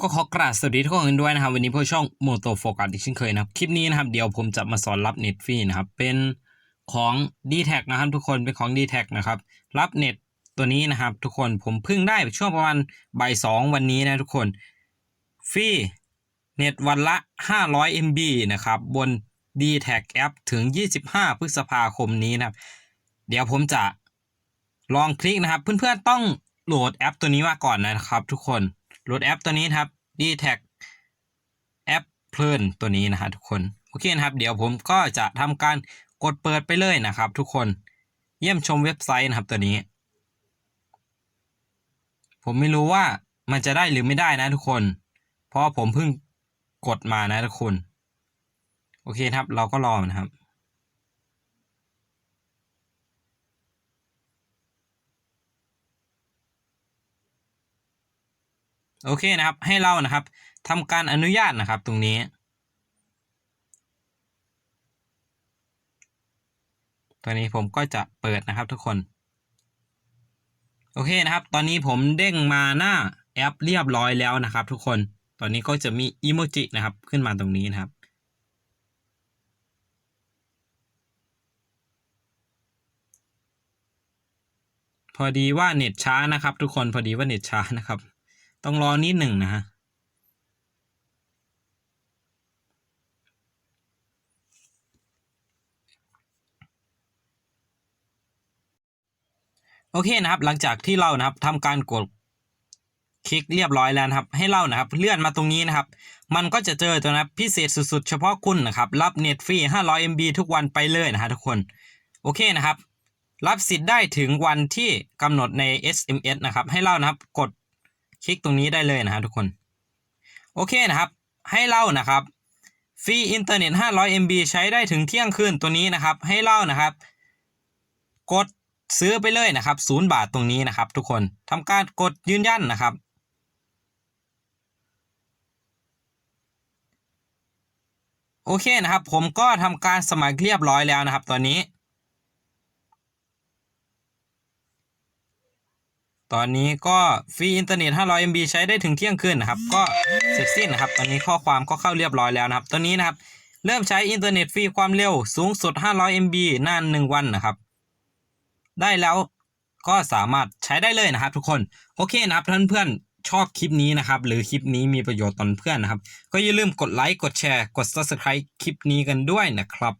ก็ขอกราบสวัสดีทุกคนด้วยนะครับ วันนี้พวกช่องโมโตโฟกัสอีกเช่นเคยนะครับ คลิปนี้นะครับ เดี๋ยวผมจะมาสอนรับเน็ตฟรีนะครับ เป็นของ d t แทนะครับทุกคนเป็นของ d t แทนะครับ รับเน็ตตัวนี้นะครับ ทุกคนผมเพิ่งได้ช่วงประมาณบ่ายสองวันนี้นะทุกคนฟรีเน็ตวันละ 500 MB นะครับ บน d t แทแอปถึง 25 พฤษภาคมนี้นะครับ เดี๋ยวผมจะลองคลิกนะครับ เพื่อนๆต้องโหลดแอปตัวนี้มาก่อนนะครับ ทุกคน โหลดแอปตัวนี้ครับ d t แทแอปเพลินตัวนี้นะฮะทุกคนโอเคนะครับเดี๋ยวผมก็จะทำการกดเปิดไปเลยนะครับ ทุกคนเยี่ยมชมเว็บไซต์นะครับตัวนี้ ผมไม่รู้ว่ามันจะได้หรือไม่ได้นะทุกคน เพราะผมเพิ่งกดมานะทุกคน โอเคครับเราก็รอนะครับ โอเคนะครับ ให้เรานะครับทำการอนุญาตนะครับตรงนี้ ตัวนี้ผมก็จะเปิดนะครับทุกคน โอเคนะครับ ตอนนี้ผมเด้งมาหน้าแอปเรียบร้อยแล้วนะครับ ทุกคน ตอนนี้ก็จะมีอีโมจินะครับขึ้นมาตรงนี้นะครับพอดีว่าเน็ตช้านะครับ ทุกคนพอดีว่าเน็ตช้านะครับ ต้องรอนิดหนึ่งนะฮะโอเคนะครับ หลังจากที่เรานะครับทำการกดคลิกเรียบร้อยแล้วนะครับ ให้เรานะครับเลื่อนมาตรงนี้นะครับ มันก็จะเจอตัวนะพิเศษสุดๆ เฉพาะคุณนะครับ รับเน็ตฟรี 500 MB ทุกวันไปเลยนะฮะทุกคน โอเคนะครับ รับสิทธิ์ได้ถึงวันที่กำหนดใน SMS นะครับ ให้เรานะครับกด คลิกตรงนี้ได้เลยนะฮะทุกคน โอเคนะครับ ให้เรานะครับฟรีอินเทอร์เน็ต 500 MB ใช้ได้ถึงเที่ยงคืนตัวนี้นะครับ ให้เรานะครับ กดซื้อไปเลยนะครับศูนย์บาทตรงนี้นะครับ ทุกคนทำการกดยืนยันนะครับ โอเคนะครับ ผมก็ทำการสมัครเรียบร้อยแล้วนะครับ ตอนนี้ ตอนนี้ก็ฟรีอินเทอร์เน็ต 500 MB ใช้ได้ถึงเที่ยงคืนนะครับ ก็เสร็จสิ้นนะครับ ตอนนี้ข้อความก็เข้าเรียบร้อยแล้วนะครับ ตอนนี้นะครับ เริ่มใช้อินเทอร์เน็ตฟรีความเร็วสูงสุด 500 MB นาน 1 วันนะครับ ได้แล้วก็สามารถใช้ได้เลยนะครับ ทุกคน โอเคนะครับท่านเพื่อนชอบคลิปนี้นะครับ หรือคลิปนี้มีประโยชน์ตอนเพื่อนนะครับ ก็อย่าลืมกดไลค์ กดแชร์ กด subscribe คลิปนี้กันด้วยนะครับ